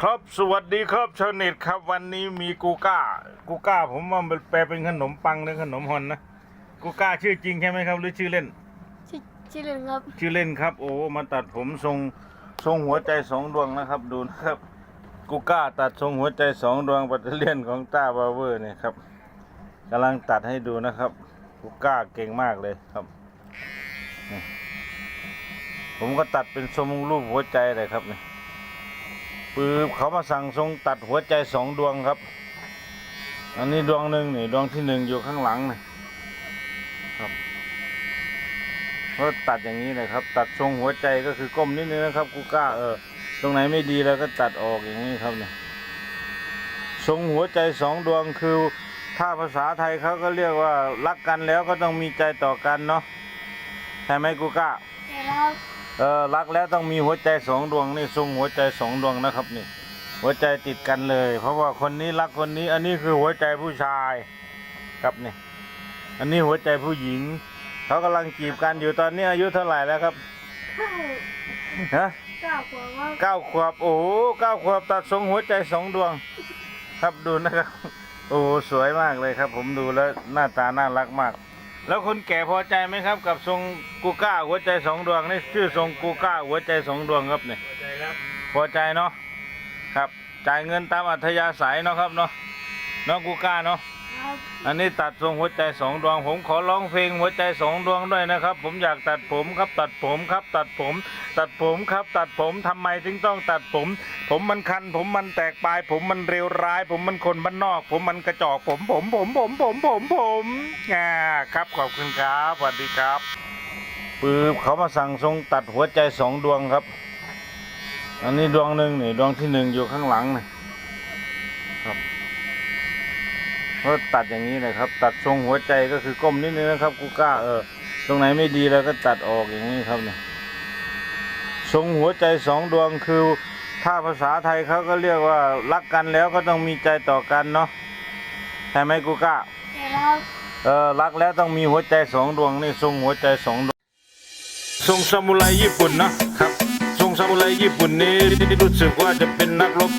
ครับสวัสดีครับชาวเน็ตครับ วันนี้มีกูก้า กูก้า ผมว่ามันแปลเป็นขนมปังหรือขนมฮอนนะกูก้าชื่อจริงใช่ไหมครับ หรือชื่อเล่น ชื่อชื่อเล่นครับ ชื่อเล่นครับ โอ้มาตัดผมทรงทรงหัวใจสองดวงนะครับ ดูนะครับ กูก้าตัดทรงหัวใจสองดวงปัตเตอร์เลียนของต้าบาเวอร์เนี่ยครับกำลังตัดให้ดูนะครับ กูก้าเก่งมากเลยครับนี่ผมก็ตัดเป็นทรงรูปหัวใจเลยครับนี่ ปืบเขามาสั่งทรงตัดหัวใจสองดวงครับ อันนี้ดวงหนึ่งนี่ดวงที่หนึ่งอยู่ข้างหลังนะครับก็ตัดอย่างนี้เลยครับ ตัดทรงหัวใจก็คือก้มนิดนึงนะครับกูกล้าเออตรงไหนไม่ดีแล้วก็ตัดออกอย่างนี้ครับเนี่ยทรงหัวใจสองดวงคือถ้าภาษาไทยเขาก็เรียกว่ารักกันแล้วก็ต้องมีใจต่อกันเนาะใช่ไหมกูกล้าเดี๋ยวครับ เออรักแล้วต้องมีหัวใจสองดวงนี่ทรงหัวใจสองดวงนะครับนี่ หัวใจติดกันเลย เพราะว่าคนนี้รักคนนี้ อันนี้คือหัวใจผู้ชายครับนี่ อันนี้หัวใจผู้หญิงเขากำลังจีบกันอยู่ตอนนี้อายุเท่าไหร่แล้วครับเก้าฮะเก้าขวบครับเก้าขวบโอ้โหเก้าขวบตัดทรงหัวใจสองดวง ครับดูนะครับ โอ้โหสวยมากเลยครับ ผมดูแล้วหน้าตาน่ารักมาก แล้วคนแก่พอใจไหมครับ กับทรงกูก้าหัวใจสองดวงนี่ชื่อทรงกูก้าหัวใจสองดวงครับเนี่ยใจครับพอใจเนาะครับ จ่ายเงินตามอัธยาศัยเนาะครับเนาะเน้องกูก้าเนาะ อันนี้ตัดทรงหัวใจสองดวง ผมขอร้องเพลงหัวใจสองดวงด้วยนะครับ ผมอยากตัดผมครับ ตัดผมครับ ตัดผม ตัดผมครับ ตัดผมทำไมถึงต้องตัดผม ผมมันคัน ผมมันแตกปลาย ผมมันเร็วร้าย ผมมันคนบ้านนอก ผมมันกระจอกผม ผมผมผมผมผมผมอ่าครับขอบคุณครับสวัสดีครับปืบเขามาสั่งทรงตัดหัวใจสองดวงครับ อันนี้ดวงหนึ่งนี่ดวงที่หนึ่งอยู่ข้างหลังนะครับ ก็ตัดอย่างนี้เลยครับ ตัดทรงหัวใจก็คือก้มนิดนึงนะครับกูกล้าเออ ตรงไหนไม่ดีแล้วก็ตัดออกอย่างนี้ครับเนี่ยทรงหัวใจสองดวงคือ ถ้าภาษาไทยเขาก็เรียกว่ารักกันแล้วก็ต้องมีใจต่อกันเนาะใช่ไหมกูกล้าเดี๋ยวครับเออรักแล้วต้องมีหัวใจสองดวงนี่ทรงหัวใจสองดวงทรงซามูไรญี่ปุ่นนะครับ ทรงซามูไรญี่ปุ่นนี้รู้สึกว่าจะเป็นนักรบ